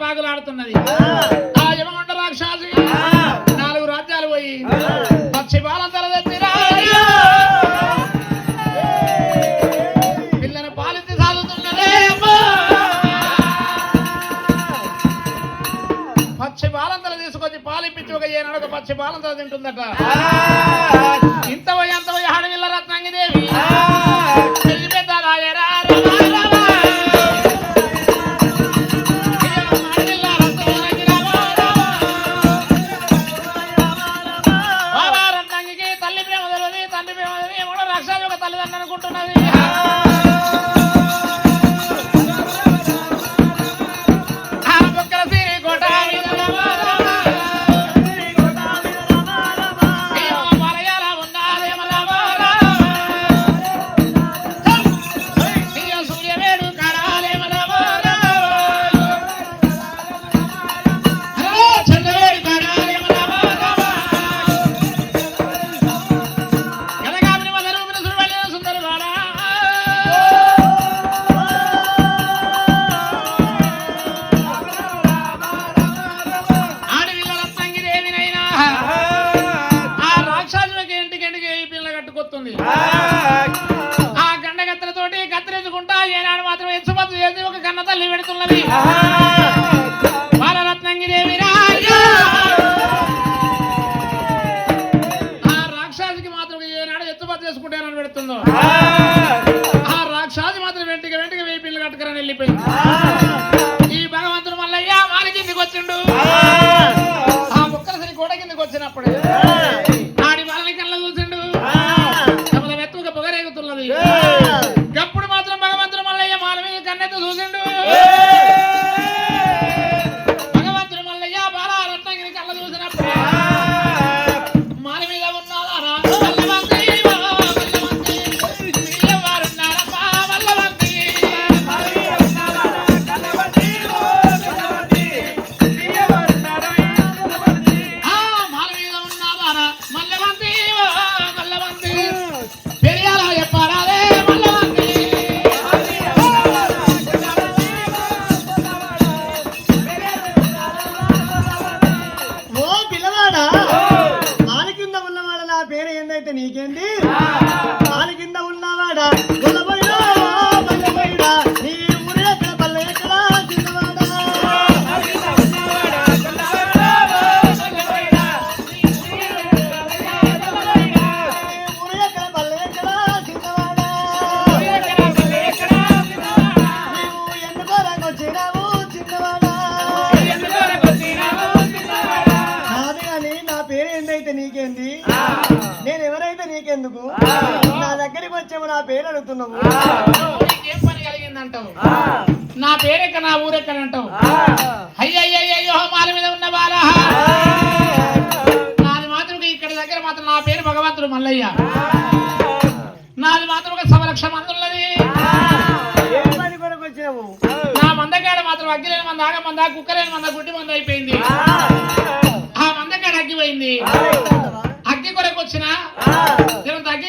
పాకులాడుతున్నది ఆ. యమగొండ రాక్షసుగా నాలుగు రాజ్యాలు పోయి పచ్చి బాలం తల తలదెత్తిరా పిల్లను పాలించి సాగుతున్నదే పక్షి బాలంతలు తీసుకొచ్చి పాలిపించి ఒక ఏనాడు ఒక పక్షి బాలంతలు తింటుందట. ఇంత పోయి అంత పోయి హడవిల్ల రత్నంగిదేవి. పెద్ద రాయరా పలదండి అనుకుంటున్నావు hacen aprender. నా పేరు అడుగుతున్నావు. ఏం పని కలిగిందంటావు? నా పేరెక్క నా ఊరెక్కడ అంటావు అయ్యయ్యో మాల మీద ఉన్న బాలా. నాది మాత్రం ఇక్కడ దగ్గర మాత్రం నా పేరు భగవంతుడు మల్లయ్య. నాది మాత్రం ఒక సమలక్ష మంది ఉన్నది నా మందకాడ మాత్రం అగ్గిలేని మంద ఆగ మంద కుక్క లేని మంద గుడ్డి మంద అయిపోయింది. ఆ. మందకాడ అగ్గిపోయింది అగ్గి కొరకు వచ్చిన తగ్గి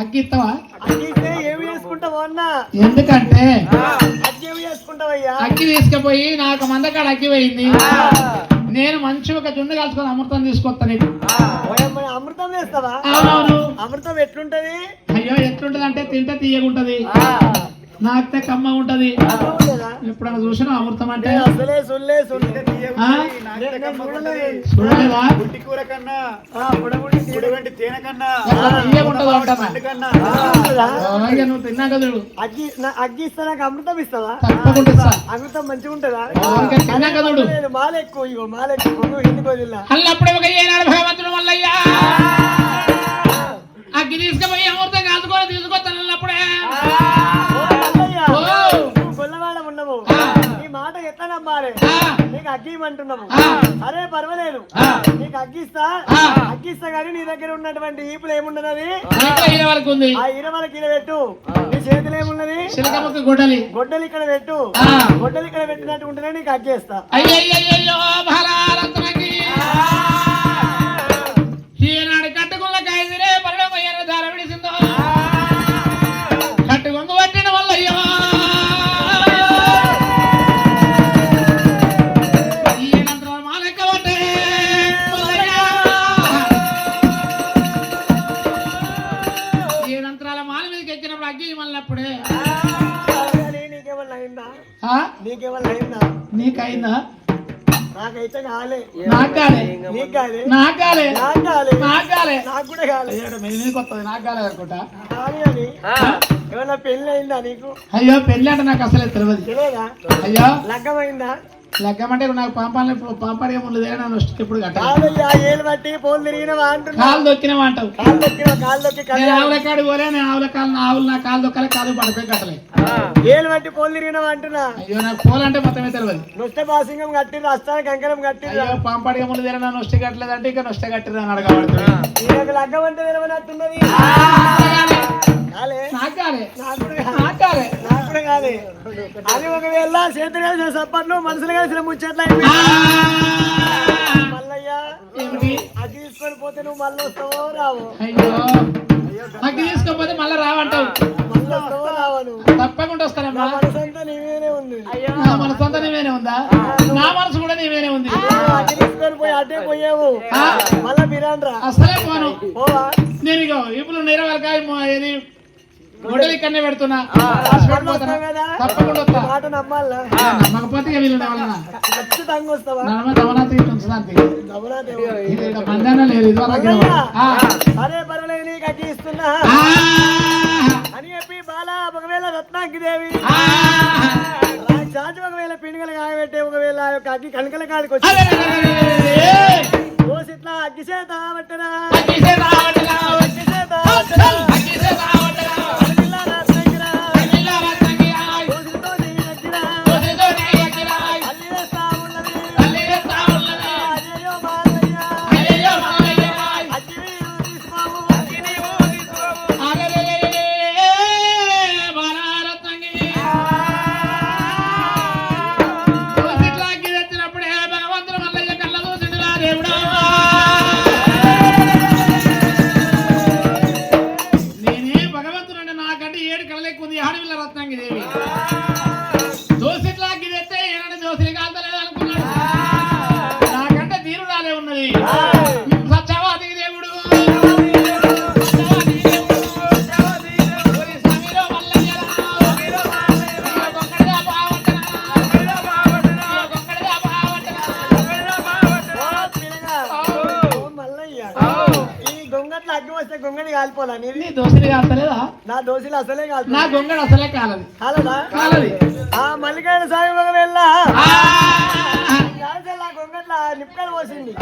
అగ్గిస్తావా ఎందుకంటే అగ్గి తీసుకుపోయి నాకు మందకాడ అగ్గి పోయింది. నేను మంచి ఒక జున్ను కాల్చుకొని అమృతం తీసుకొస్తాను అమృతం చేస్తావా అమృతం ఎట్లుంటది? అయ్యో ఎట్లుంటది అంటే తింటే తీయకుంటది నాకితే కమ్మ ఉంటది. అట్లా ఉండదా? ఎప్పుడైనా చూసినా అమృతం అంటే? చూడలేదు. కూర కన్నా తేనె కన్నా నువ్వు తిన్నాక చూడు. అగ్గి ఇస్తా నాకు అమృతం ఇస్తావా? అమృతం మంచిగా ఉంటుందా? అలాగే తిన్నాక చూడు. లేదు, మాల ఎక్కువ ఇగో అల్లప్పుడు ఒక ఏనాడు భగవంతుడు మల్లయ్యా అగ్గి తీసుకుపోయి అమృతం కాల్చుకొని తీసుకొస్తాను అన్నప్పుడే మాట ఎట్లా నమ్మాలి నీకు అగ్గి ఇమ్మంటున్నావు ఆ. అరే పర్వాలేదు. నీకు అగ్గిస్తా. అగ్గిస్తా కానీ నీ దగ్గర ఉన్నటువంటి ఈపులు ఏమున్నది ఆ. ఇరవల కిలో పెట్టు. నీ చేతిలో ఏమున్నది? గుడ్డలి. గొడ్డలు ఇక్కడ పెట్టు. గొడ్డలు ఇక్కడ పెట్టినట్టు ఉంటేనే నీకు అగ్గేస్తా. నాకైతే కాలే. నాకు కాలే నీకు కాలే. నాకు కాలే నాకు కాలే నాకు కాలే నాకు కూడా కాలే వస్తుంది నాకు అనుకుంటా ఏమన్నా పెళ్ళి అయిందా నీకు? అయ్యో పెళ్ళి అంటే నాకు అసలే తెలియదు తెలియదా అయ్యో. లగ్గమైందా? లగ్గమంటే నాకు పాపాలని పాపాడిగా దేనా నొష్టికి ఎప్పుడు కట్టాలి పోలు తిరిగినవా కాలు దొక్కినవా అంటావు? కాలు దొక్కి నేను ఆవుల కాడికి పోలే నేను ఆవుల కాలు నా ఆవులు నా కాలు దొక్కలే కాలు పడిపోయి కట్టలే. ఏలు బట్టి పోలు తిరిగినవా అంటున్నా? అయ్యో నాకు పోలంటే మొత్తమే తెలియదు నృష్ట బాసింగం కట్టిర్రు అస్తాన కంకణం అయ్యో పాంపాడిగా ముందు దేనా నొష్టి కట్టలేదంటే ఇక నొష్టి కట్టిరు అని అడగబడుతుంది ఈయనకు లగ్గం అంటే తెలియనట్టున్నది కూడా అది ఒకవేళ చేతులు కలిసిన సప్పట్లు మనసులు కలిసిన ముచ్చట్లు! మల్లయ్య అది తీసుకొని పోతే నువ్వు మళ్ళీ వస్తావో రావు? అయ్యో. అగ్గి తీసుకోకపోతే మళ్ళీ రావంటావు. తప్పకుండా వస్తానమ్మా. మనసంతా నీవేనే ఉంది. నా మనసు అంతా నీవేనే ఉందా? నా మనసు కూడా నీవేనే ఉంది. అసలే పోను. పోవా? నేను ఇగో ఇప్పుడు నీరవరకాయ ఏది? గొడ్డలి ఇక్కడనే పెడుతున్నా. తప్పకుండా నమ్మకపోతే లేదు పర్వాలేదు ఇస్తున్నా. అని చెప్పి బాల ఒకవేళ రత్నాకి దేవి ఆ. చాచి ఒకవేళ పిండిగలు కాయబెట్టే ఒకవేళ ఆ యొక్క అగ్గి కణకల కాడికి వచ్చి అరే, అరే, అరే, అరే, అరే. కోసి ఇట్లా అగ్గి చేత పట్టరా అగ్గి చేత ఆవటరా. అగ్గి చేత పట్టరా. గొంగడి కాలిపోలా నీ దోసిని కాల్తలేదా నా దోశలు అసలే నా కాదు గొంగడు అసలే కాలది. కాలదా? కాలది. ఆ మల్లికాయల సాయి ఒక వెళ్ళ! నా గొంగట్ల నిప్పుకాయలు పోసింది.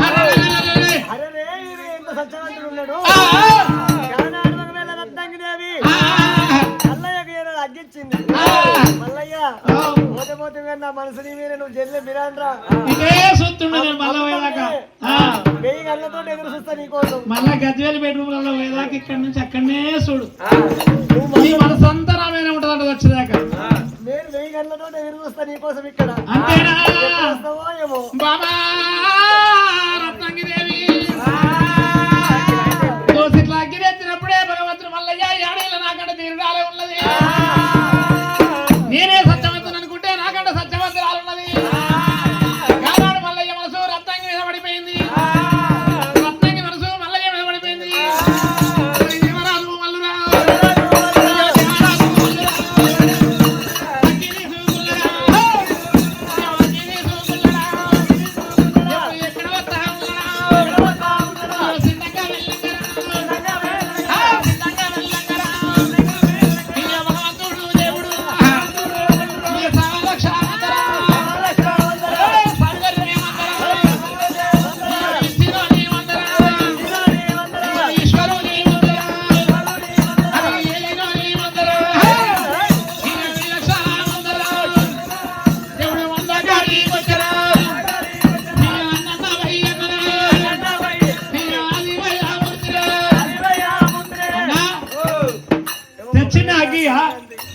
అరే రే ఇది ఎంత సత్యవంతుడు ఉన్నాడు? దేవి ఆ! మల్లయ్య! పోతే పోతే కానీ నా మనసు నీ మీద నువ్వు జల్లి బిరాన్రా. వెయ్యి గంటలతో ఎదురు చూస్తా నీకోసం మళ్ళా గజ్వేలు బెడ్రూమ్లో పోయేదాకా ఇక్కడి నుంచి అక్కడనే చూడు. నీ మనసంతా నా మీద ఉంటదంట వచ్చేదాకా. నేను వెయ్యి గంటలతో ఎదురు చూస్తా నీకోసం ఇక్కడ. అంతేనా? బాబా రత్నంగిదేవి.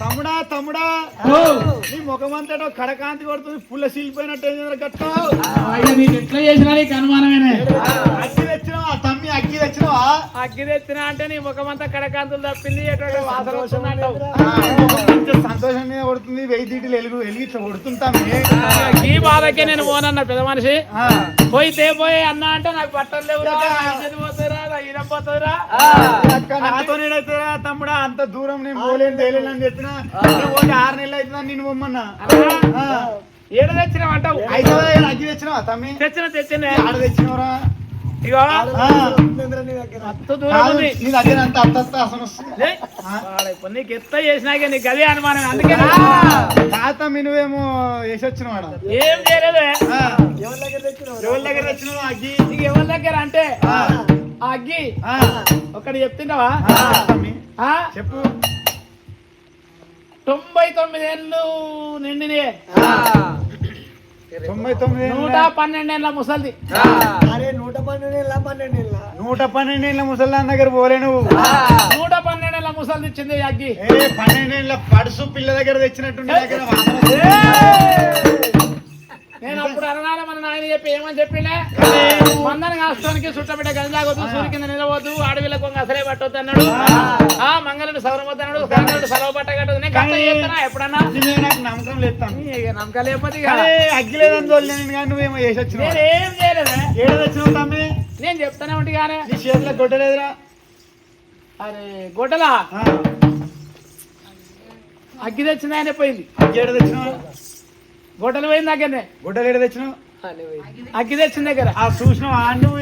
తమ్ముడా తమ్ముడా. నీ ముఖమంతటో కడకాంతి కొడుతుంది పుల్ల సీలిపోయినట్టు ఏం గట్టు. ఎట్లా చేసినా నీకు అనుమానమేనే. అగ్గి తెచ్చినావా? అగ్గి తెచ్చినా అంటే నీ ముఖం అంతా కడకాంతులు తప్పింది వాసన వస్తుందంటావు కొంచెం సంతోషంగా కొడుతుంది వెయ్యి దీటిలు వెలుగు వెలిగి ఇట్లా కొడుతుంటాం ఈ బాధకే నేను పోనన్న పెద్ద మనిషి. పోయితే పోయి అన్న అంటే నాకు బట్టలు లేవురా నా ఈరం నాతో నేనైతేరా తమ్ముడా అంత దూరం నేను పోలేను తేలేను అని చెప్పిన పోతే ఆరు నెలలు అవుతుందా నేను పొమ్మన్నా. ఏడు తెచ్చినావు అంటావు? అయితే అగ్గి తెచ్చినావా తమ్మి? తెచ్చిన తెచ్చిన. ఆడ తెచ్చినవరా? ఇగో నీకు ఎత్త చేసినాకే నీకు అదే అనుమానం అందుకే తాత నువ్వేమో వేసి వచ్చినవాడ ఏం చేయలేదే ఎవరి దగ్గర తెచ్చినావు? ఎవరి దగ్గర వచ్చినావా అగ్గి. నీకు ఎవరి దగ్గర అంటే ఆ. ఆ అగ్గి. ఆ. ఒకటి చెప్తున్నావా ఆ, తమ్మి ఆ? చెప్పు. తొంభై తొమ్మిది ఏళ్ళు నిండినే తొంభై తొమ్మిది నూట పన్నెండేళ్ళ ముసల్ది. అరే నూట పన్నెండు ఇలా పన్నెండు ఇలా నూట పన్నెండేళ్ళ ముసల్దాన్ దగ్గర పోలే నువ్వు. నూట పన్నెండేళ్ళ ముసల్ది ఇచ్చింది ఈ అగ్గి. ఏ పన్నెండేళ్ళ పడుసు పిల్ల దగ్గర వస్తుంది. నేను అప్పుడు అరణాల మన నాయన చెప్పి ఏమని చెప్పిండే? మందని కాస్తానికి చుట్టబిడ్డ గంజాగొద్దు సూర్య కింద నిలవద్దు అడవిల కొంగ అసలే పట్టొద్దు అన్నాడు. ఆ మంగళుడు సౌరమద్దు అన్నాడు సెలవు పట్టగట్టదు నేను కథ చేస్తున్నా ఎప్పుడన్నా? నాకు నమ్మకం లేదు. ఇక నమ్మకాలు లేకపోతే ఇక కానీ అగ్గి లేదని తోలేను కానీ నువ్వేమో వేసి వచ్చినావు నేనేం చేయలేదే? ఏడ తెచ్చినావు తమ్మి? నేను చెప్తానే ఉంటే కానీ నీ చేతిలో కొట్టలేదురా అరే గొడ్డలా? అగ్గి తెచ్చింది ఆయన పోయింది. అగ్గి ఏడ తెచ్చినావు? గొడ్డలు పోయింది దగ్గరనే గుడ్డలు ఏడ తెచ్చినావు? అగ్గి తెచ్చిన దగ్గర. ఆ చూసినావు? ఆ నువ్వు.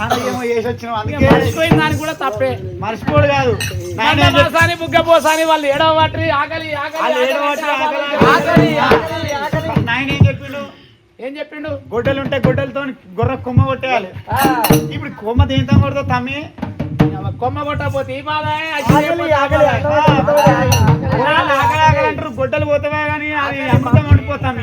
ఆడ ఏమో వేసి వచ్చినావు. అందుకే మర్చిపోయింది దానికి కూడా తప్పే. మర్చిపోడు కాదు. మందమాసాని బుగ్గ పోసాని వాళ్ళు ఏడవ పట్టి ఆకలి ఆకలి వాళ్ళు ఏడవ ఆకలి, పట్టి ఆకలి, ఆకలి, ఆకలి, ఆకలి, ఆకలి. నాయన ఏం చెప్పిండు? ఏం చెప్పిండు? గొడ్డలు ఉంటే గొడ్డలతో గొర్రె కొమ్మ కొట్టేయాలి. ఇప్పుడు కొమ్మ దేంతో కొడతావు తమ్మి? కొమ్మ ఆకలి ఆకలి ఆకలి అంటారు గొడ్డలు పోతావా కానీ అది అమృతం వండిపోతాం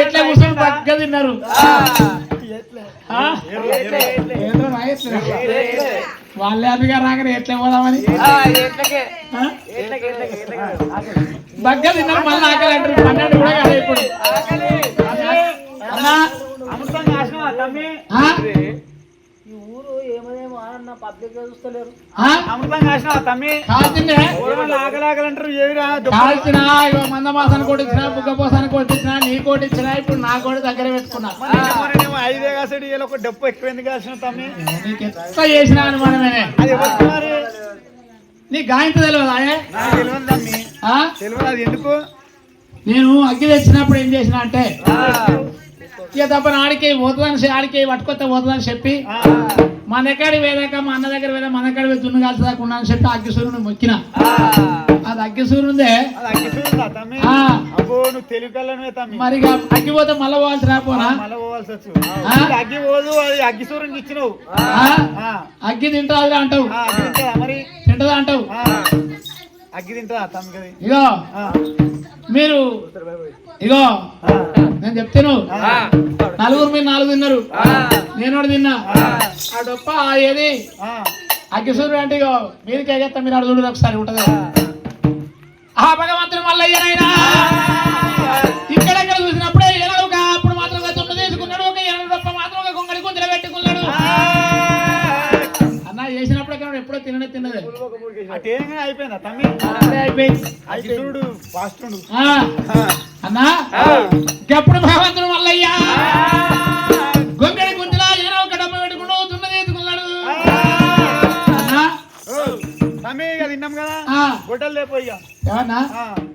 ఎట్లా కూర్చొని పక్క తిన్నారు. వాళ్ళే అదిగా రాగానే ఎట్లా పోదామని? బగ్గ తిన్నారు మళ్ళీ ఆకలి అంటారు పన్నెండు కూడా కాదు ఇప్పుడు అన్నా అమృతం నాశనం తమ్మి ఆ? ఈ ఊరు ఏమేమో అన్న అమృతం తమ్మి? కాల్చిందే అంటారు ఏవిరా కాల్చిన మందమాసాన్ని కొట్టించిన బుగ్గపోసాన్ని కొట్టించిన నీ కొట్టించిన ఇప్పుడు నా కూడా దగ్గర పెట్టుకున్నా. ఐదే కాసడి ఇలా ఒక డప్పు ఎక్కువ ఎందుకు కాసిన తమ్మి? నీకు ఎంత చేసిన అనుమానమేనే అది నీ గాయంత తెలియదు ఆయే తెలియదు తమ్మి. ఆ? తెలియదు అది ఎందుకు? నేను అగ్గి తెచ్చినప్పుడు ఏం చేసిన అంటే ఇక తప్ప ఆడికి పోతుందని ఆడికి పట్టుకొస్తే పోతుందని చెప్పి మన ఎక్కడి వేదాక మా అన్న దగ్గర వేదా మన ఎక్కడి దున్ను కాల్చదాకా ఉన్నా అని చెప్పి అగ్గి సూర్యుని మొక్కిన. అది అగ్గి సూర్యుందే అది అగ్గి చూస్తుందా తమ్మి? ఆ. అబ్బో నువ్వు తెలివికల్లనువే తమ్మి. మరి ఇక అగ్గి పోతే మళ్ళీ పోవాల్సి రాపోనా మళ్ళా పోవాల్సి వచ్చు. ఆ? ఇది అగ్గి పోదు అది అగ్గి సూర్యుని ఇచ్చినావు అగ్గి తింటాది అంటావు. తింటుందా మరి? తింటదా అంటావు? అగ్గి ఇగో మీరు ఇగో నేను చెప్తాను. నలుగురు మీరు నాలుగు తిన్నారు. నేను తిన్నా. ఆ. డొప్ప ఏది? అగ్గిసూరు అంటే ఇగో మీరికి ఎగేస్తా మీరు అడు చూడదు ఒకసారి ఉంటది. ఆ. భగవంతుడు మల్లయ్యనైనా చూడు ఫాస్ట్ ఉండు ఆ, అన్నా ఎప్పుడు భగవంతుడు మల్లయ్య? గొంగడి కుంచెల ఏదో ఒక డబ్బు తమ్మి ఇక తిన్నాం కదా. గొడ్డలు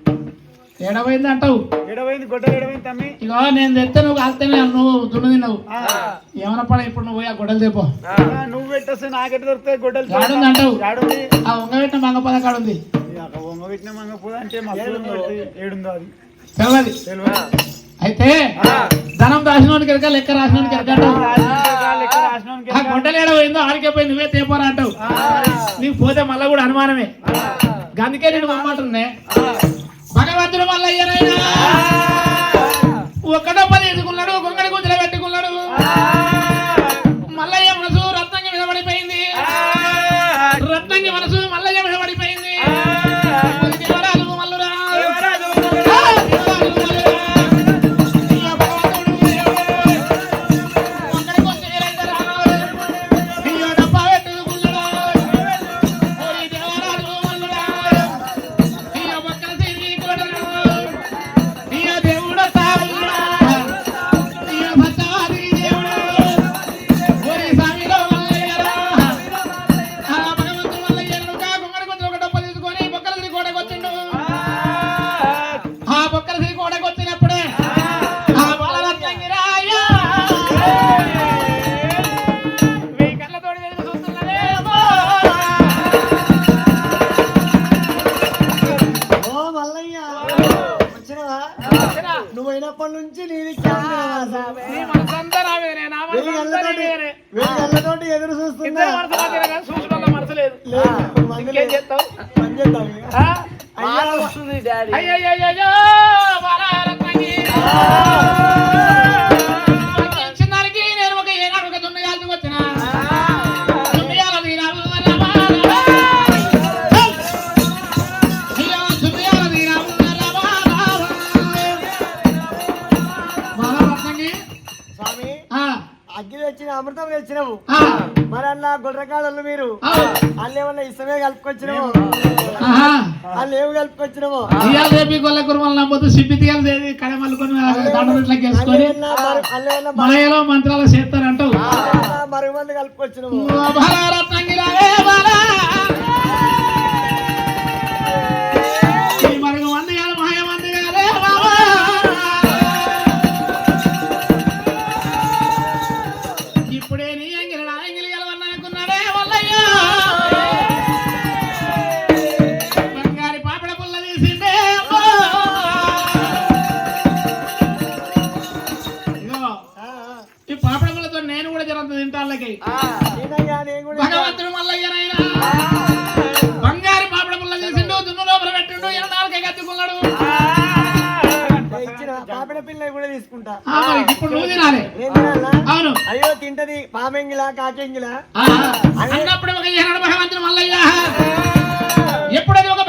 ఎడబోయింది అంటావు? ఎడవైంది గొడ్డలు ఎడవైంది తమ్మి? ఇగో నేను తెస్తే నువ్వు కాస్తేనే నువ్వు దున్ను తిన్నావు. ఏమన్నా పడ ఇప్పుడు నువ్వు పోయి ఆ గొడవలు తెపో నువ్వు పెట్టొస్తే నాకెట్ట దొరుకుతాయి గొడ్డలు? యాడుంది అంటావు? ఆ మంగ ఉంది వంగ పెట్టిన మంగ పూల అంటే మస్తు ఏడుందో. అది? తెలియదు తెలియదు అయితే ధనం రాసినోనికి ఎరక లెక్క రాసినోనికి ఎరక ఆ గొడ్డలు ఏడ పోయిందో ఆడికే పోయి నువ్వే తేపోరా అంటావు. నీకు పోతే మళ్ళా కూడా అనుమానమే. అందుకే నేను మమ్మంటున్నే భగవంతుడు మళ్ళీ అయ్యనైనా ఒక్కటో పని ఎదుకున్నాడు గొంగడి గుంజలు పెట్టుకున్నాడు. అయినప్పటి నుంచి నీ నీ మనసంతా నా మీదనే, నా మనసంతా నీ మీదనే. వెళ్ళతోటి ఎదురు చూస్తున్నా. ఇద్దరు అగ్గి తెచ్చిన అమృతం తెచ్చినావు. ఆ, మరి అన్న గొడ్రకాడలు మీరు. వాళ్ళు ఏమన్నా ఇష్టమే కలుపుకొచ్చినాము. వాళ్ళు ఏమి కలుపుకొచ్చినాము రేపు గొల్ల కుర్మలు నమ్మొద్దు సిప్పి తీయాలి కడమల్లుకొని దండలకి వేసుకొని మనయలో మంత్రాలు చేస్తారంటావు. మరుగు మంది కలుపుకొచ్చినాము ఎప్పుడైతే ఒక